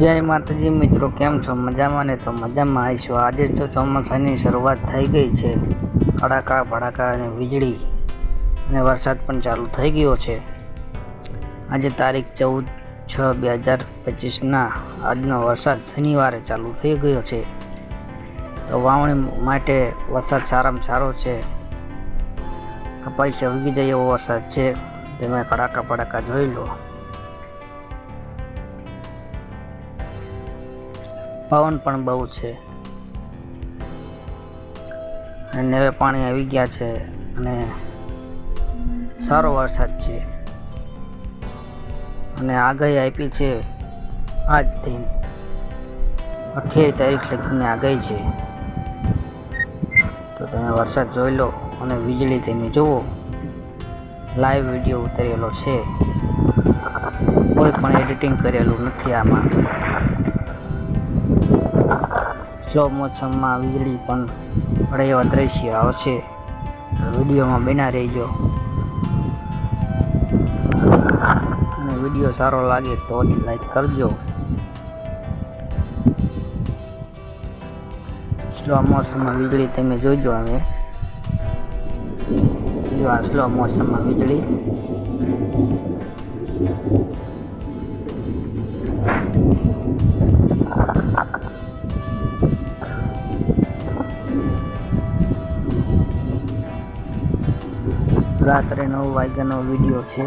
જય માતાજી મિત્રો, કેમ છો? મજામાં ને? તો મજામાં આવીશું. આજે તો ચોમાસાની શરૂઆત થઈ ગઈ છે. કડાકા, ભડાકા અને વીજળી અને વરસાદ પણ ચાલુ થઈ ગયો છે. આજે તારીખ ચૌદ છ બે હજાર પચીસના આજનો વરસાદ શનિવારે ચાલુ થઈ ગયો છે. તો વાવણી માટે વરસાદ સારામાં સારો છે. કપાઈ ઉગી જાય એવો વરસાદ છે. તમે કડાકા, ભડાકા જોઈ લો. પવન પણ બહુ છે. અને નેવે પાણી આવી ગયા છે અને સારો વરસાદ છે. અને આગાહી આપી છે આજથી અઠ્યાવીસ તારીખ લગીને આગાહી છે. તો તમે વરસાદ જોઈ લો અને વીજળી તમે જુઓ. લાઈવ વીડિયો ઉતારેલો છે. કોઈ પણ એડિટિંગ કરેલું નથી આમાં. સ્લો મોસમમાં વીજળી પણ પડે એવા દ્રશ્ય આવશે વિડીયોમાં બના રહેજો. અને વીડિયો સારો લાગે તો લાઈક કરજો. સ્લો મોશનમાં વીજળી તમે જોજો હવે. જો આ સ્લો મોસમમાં વીજળી. રાત્રે નવ વાગ્યાનો વીડિયો છે.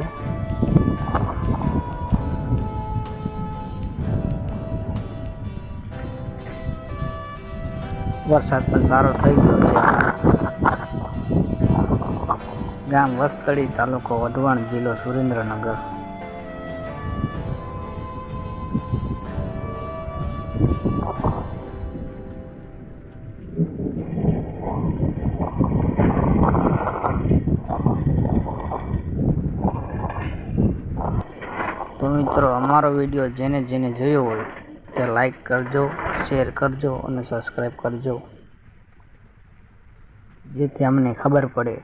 વરસાદ પણ સારો થઈ ગયો છે. ગામ વસ્તળી તાલુકો વઢવાણ જિલ્લો સુરેન્દ્રનગર. તો મિત્રો, અમારો વીડિયો જેને જેને જોયો હોય તે લાઈક કરજો શેર કરજો અને સબસ્ક્રાઈબ કરજો. જેથી અમને ખબર પડે.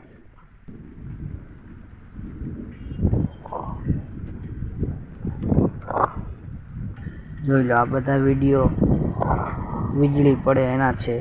જોઈ લો, આ બધા વીડિયો વીજળી પડે એના છે.